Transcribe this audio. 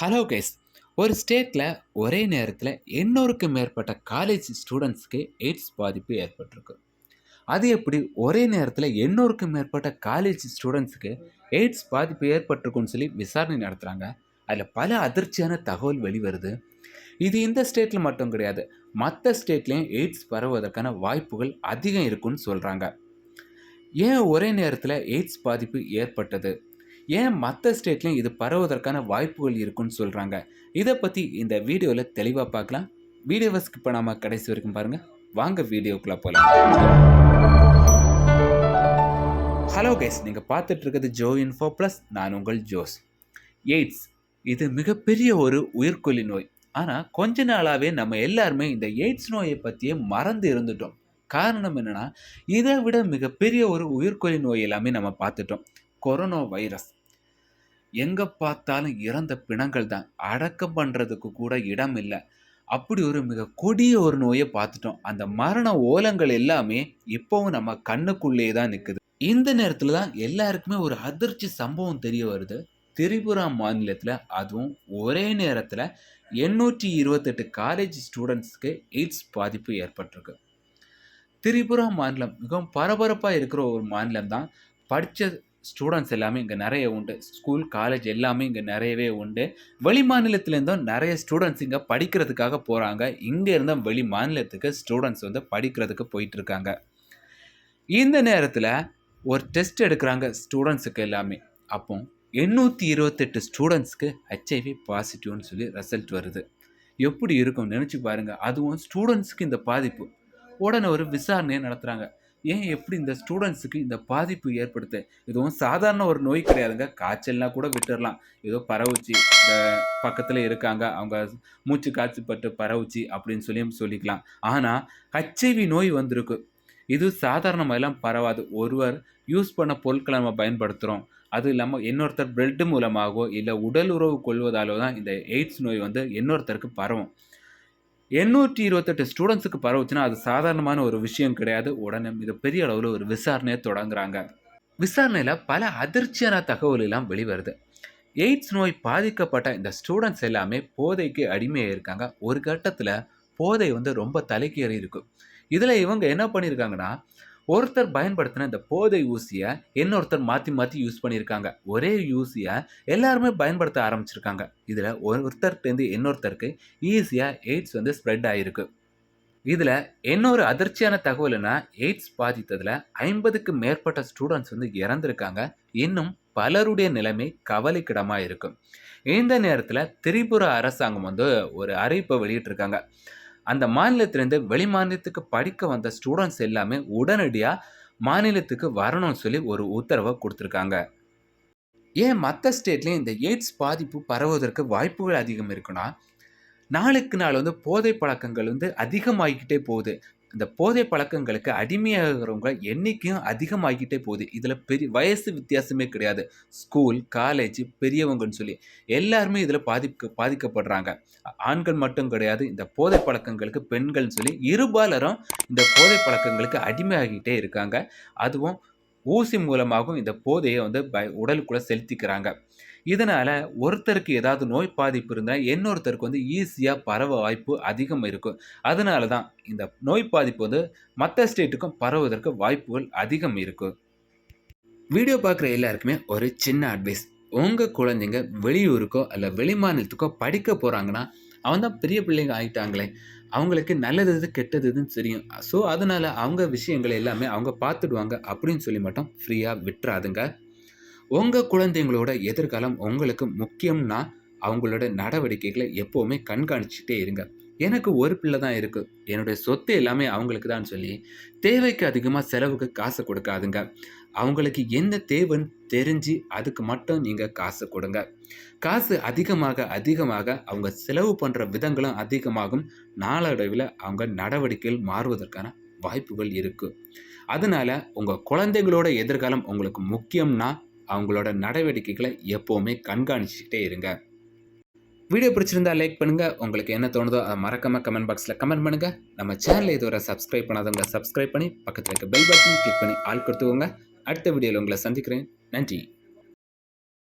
Hello guys ஒரு ஸ்டேட்டில் ஒரே நேரத்தில் எண்ணூறுக்கு மேற்பட்ட காலேஜ் ஸ்டூடெண்ட்ஸ்க்கு எய்ட்ஸ் பாதிப்பு ஏற்பட்டிருக்கு. அது எப்படி ஒரே நேரத்தில் எண்ணூறுக்கு மேற்பட்ட காலேஜ் ஸ்டூடெண்ட்ஸுக்கு எய்ட்ஸ் பாதிப்பு ஏற்பட்டிருக்குன்னு சொல்லி விசாரணை நடத்துகிறாங்க அதில் பல அதிர்ச்சியான தகவல் வெளிவருது. இது இந்த ஸ்டேட்டில் மட்டும் கிடையாது. மற்ற ஸ்டேட்லேயும் எய்ட்ஸ் பரவுவதற்கான வாய்ப்புகள் அதிகம் இருக்குன்னு சொல்கிறாங்க ஏன் ஒரே நேரத்தில் எய்ட்ஸ் பாதிப்பு ஏற்பட்டது? ஏன் மற்ற ஸ்டேட்லையும் இது பரவுவதற்கான வாய்ப்புகள் இருக்குன்னு சொல்கிறாங்க இதை பற்றி இந்த வீடியோவில் தெளிவாக பார்க்கலாம். வீடியோவை ஸ்கிப் பண்ணாமல் கடைசி வரைக்கும் பாருங்கள் வாங்க வீடியோக்குள்ளே போகலாம் ஹலோ கைஸ் நீங்கள் பார்த்துட்டு இருக்கிறது ஜோ இன்ஃபோ ப்ளஸ் நான் உங்கள் ஜோஸ் எய்ட்ஸ் இது மிகப்பெரிய ஒரு உயிர்கொல்லி நோய். ஆனால் கொஞ்ச நாளாகவே நம்ம எல்லாருமே இந்த எய்ட்ஸ் நோயை பற்றியே மறந்து இருந்துட்டோம். காரணம் என்னென்னா இதை விட மிகப்பெரிய ஒரு உயிர்கொல்லி நோய் எல்லாமே நம்ம பார்த்துட்டோம். Corona virus. எங்கே பார்த்தாலும் இறந்த பிணங்கள் தான் அடக்கம் பண்ணுறதுக்கு கூட இடம் இல்லை. அப்படி ஒரு மிக கொடிய ஒரு நோயை பார்த்துட்டோம். அந்த மரண ஓலங்கள் எல்லாமே இப்போவும் நம்ம கண்ணுக்குள்ளேயே தான் நிற்குது இந்த நேரத்தில் தான் எல்லாருக்குமே ஒரு அதிர்ச்சி சம்பவம் தெரிய வருது. திரிபுரா மாநிலத்தில் அதுவும் ஒரே நேரத்தில் எண்ணூற்றி இருபத்தெட்டு காலேஜ் ஸ்டூடெண்ட்ஸ்க்கு எய்ட்ஸ் பாதிப்பு ஏற்பட்டிருக்கு. திரிபுரா மாநிலம் மிகவும் பரபரப்பாக இருக்கிற ஒரு மாநிலம் தான் படித்த ஸ்டூடெண்ட்ஸ் எல்லாமே இங்கே நிறைய உண்டு. ஸ்கூல் காலேஜ் எல்லாமே இங்கே நிறையவே உண்டு. வெளி மாநிலத்திலேருந்தும் நிறைய ஸ்டூடெண்ட்ஸ் இங்கே படிக்கிறதுக்காக போகிறாங்க இங்கே இருந்தும் வெளி மாநிலத்துக்கு ஸ்டூடெண்ட்ஸ் வந்து படிக்கிறதுக்கு போயிட்டுருக்காங்க. இந்த நேரத்தில் ஒரு டெஸ்ட் எடுக்கிறாங்க ஸ்டூடெண்ட்ஸுக்கு எல்லாமே. அப்போ எண்ணூற்றி இருபத்தெட்டு ஸ்டூடெண்ட்ஸ்க்கு ஹெச்ஐவி பாசிட்டிவ்னு சொல்லி ரிசல்ட் வருது. எப்படி இருக்கும் நினச்சி பாருங்கள் அதுவும் ஸ்டூடெண்ட்ஸுக்கு இந்த பாதிப்பு. உடனே ஒரு விசாரணையை நடத்துகிறாங்க ஏன் எப்படி இந்த ஸ்டூடெண்ட்ஸுக்கு இந்த பாதிப்பு ஏற்படுத்து? இதுவும் சாதாரண ஒரு நோய் கிடையாதுங்க. காய்ச்சல்னா கூட விட்டுடலாம் ஏதோ பரவுச்சு இந்த பக்கத்தில் இருக்காங்க. அவங்க மூச்சு காய்ச்சப்பட்டு பரவுச்சு அப்படின்னு சொல்லியும் சொல்லிக்கலாம். ஆனால் ஹச்ஐவி நோய் வந்திருக்கு. இது சாதாரணமாகலாம் பரவாது. ஒருவர் யூஸ் பண்ண பொருட்களை நம்ம பயன்படுத்துகிறோம் அது இல்லாமல் இன்னொருத்தர் பிரெட் மூலமாகவோ இல்லை உடல் உறவு கொள்வதாலோ தான் இந்த எய்ட்ஸ் நோய் வந்து இன்னொருத்தருக்கு பரவும். எண்ணூற்றி இருபத்தெட்டு ஸ்டூடெண்ட்ஸுக்கு பரவுச்சுன்னா அது சாதாரணமான ஒரு விஷயம் கிடையாது. உடனே மிகப்பெரிய அளவில் ஒரு விசாரணையை தொடங்குறாங்க. விசாரணையில் பல அதிர்ச்சியான தகவல் எல்லாம் வெளிவருது. எய்ட்ஸ் நோய் பாதிக்கப்பட்ட இந்த ஸ்டூடெண்ட்ஸ் எல்லாமே போதைக்கு அடிமையாக இருக்காங்க. ஒரு கட்டத்தில் போதை வந்து ரொம்ப தலைக்கேறி இருக்கும் இதில் இவங்க என்ன பண்ணியிருக்காங்கன்னா ஒருத்தர் பயன்படுத்தின இந்த போதை ஊசியை இன்னொருத்தர் மாற்றி மாற்றி யூஸ் பண்ணியிருக்காங்க. ஒரே ஊசியை எல்லாருமே பயன்படுத்த ஆரம்பிச்சிருக்காங்க. இதில் ஒருத்தர்கிட்டேருந்து இன்னொருத்தருக்கு ஈஸியாக எய்ட்ஸ் வந்து ஸ்ப்ரெட் ஆகிருக்கு இதில் இன்னொரு அதிர்ச்சியான தகவல்னா எய்ட்ஸ் பாதித்ததில் ஐம்பதுக்கு மேற்பட்ட ஸ்டூடெண்ட்ஸ் வந்து இறந்துருக்காங்க. இன்னும் பலருடைய நிலைமை கவலைக்கிடமாக இருக்கும் இந்த நேரத்தில் திரிபுர அரசாங்கம் வந்து ஒரு அறிவிப்பை வெளியிட்டிருக்காங்க. அந்த மாநிலத்திலேருந்து வெளி மாநிலத்துக்கு படிக்க வந்த ஸ்டூடெண்ட்ஸ் எல்லாமே உடனடியாக மாநிலத்துக்கு வரணும்னு சொல்லி ஒரு உத்தரவை கொடுத்துருக்காங்க. ஏன் மற்ற ஸ்டேட்லேயும் இந்த எய்ட்ஸ் பாதிப்பு பரவுவதற்கு வாய்ப்புகள் அதிகம் இருக்குன்னா நாளுக்கு நாள் வந்து போதை பழக்கங்கள் வந்து அதிகமாகிக்கிட்டே போகுது. இந்த போதை பழக்கங்களுக்கு அடிமையாகிறவங்க எண்ணிக்கையும் அதிகமாகிக்கிட்டே போகுது. இதில் பெரிய வயசு வித்தியாசமே கிடையாது. ஸ்கூல் காலேஜ் பெரியவங்கன்னு சொல்லி எல்லாருமே இதில் பாதிக்க பாதிக்கப்படுறாங்க. ஆண்கள் மட்டும் கிடையாது. இந்த போதை பழக்கங்களுக்கு பெண்கள்னு சொல்லி இருபாலரும் இந்த போதை பழக்கங்களுக்கு அடிமையாகிட்டே இருக்காங்க. அதுவும் ஊசி மூலமாகவும் இந்த போதையை வந்து ப உடலுக்குள்ளே செலுத்திக்கிறாங்க. இதனால் ஒருத்தருக்கு ஏதாவது நோய் பாதிப்பு இருந்தால் இன்னொருத்தருக்கு வந்து ஈஸியாக பரவ வாய்ப்பு அதிகம் இருக்கும். அதனால தான் இந்த நோய் பாதிப்பு வந்து மற்ற ஸ்டேட்டுக்கும் பரவுவதற்கு வாய்ப்புகள் அதிகம் இருக்கும். வீடியோ பார்க்குற எல்லாருக்குமே ஒரு சின்ன அட்வைஸ் உங்கள் குழந்தைங்க வெளியூருக்கோ அல்ல வெளிமாநிலத்துக்கோ படிக்க போகிறாங்கன்னா அவன் தான் பெரிய பிள்ளைங்க ஆகிட்டாங்களே அவங்களுக்கு நல்லது எது கெட்டது எதுன்னு தெரியும். ஸோ அதனால் அவங்க விஷயங்கள் எல்லாமே அவங்க பார்த்துடுவாங்க அப்படின்னு சொல்லி மட்டும் ஃப்ரீயாக விட்டுறாதுங்க. உங்கள் குழந்தைங்களோட எதிர்காலம் உங்களுக்கு முக்கியம்னா அவங்களோட நடவடிக்கைகளை எப்போவுமே கண்காணிச்சுட்டே இருங்க. எனக்கு ஒரு பிள்ளை தான் இருக்குது என்னுடைய சொத்து எல்லாமே அவங்களுக்கு தான் சொல்லி தேவைக்கு அதிகமாக செலவுக்கு காசு கொடுக்காதுங்க. அவங்களுக்கு என்ன தேவைன்னு தெரிஞ்சு அதுக்கு மட்டும் நீங்கள் காசு கொடுங்க. காசு அதிகமாக அதிகமாக அவங்க செலவு பண்ணுற விதங்களும் அதிகமாகும். நாளடைவில் அவங்க நடவடிக்கைகள் மாறுவதற்கான வாய்ப்புகள் இருக்குது அதனால் உங்கள் குழந்தைங்களோட எதிர்காலம் உங்களுக்கு முக்கியம்னா அவங்களோட நடவடிக்கைகளை எப்போவுமே கண்காணிச்சுக்கிட்டே இருங்க. வீடியோ பிடிச்சிருந்தா லைக் பண்ணுங்கள் உங்களுக்கு என்ன தோணுதோ அதை மறக்காமல் கமெண்ட் பாக்ஸில் கமெண்ட் பண்ணுங்கள் நம்ம சேனலை இதுவரை சப்ஸ்கிரைப் பண்ணாதவங்க சப்ஸ்கிரைப் பண்ணி பக்கத்தில் இருக்க பெல் பட்டன் கிளிக் பண்ணி ஆள் கொடுத்துக்கோங்க. அடுத்த வீடியோவில் உங்களை சந்திக்கிறேன். நன்றி.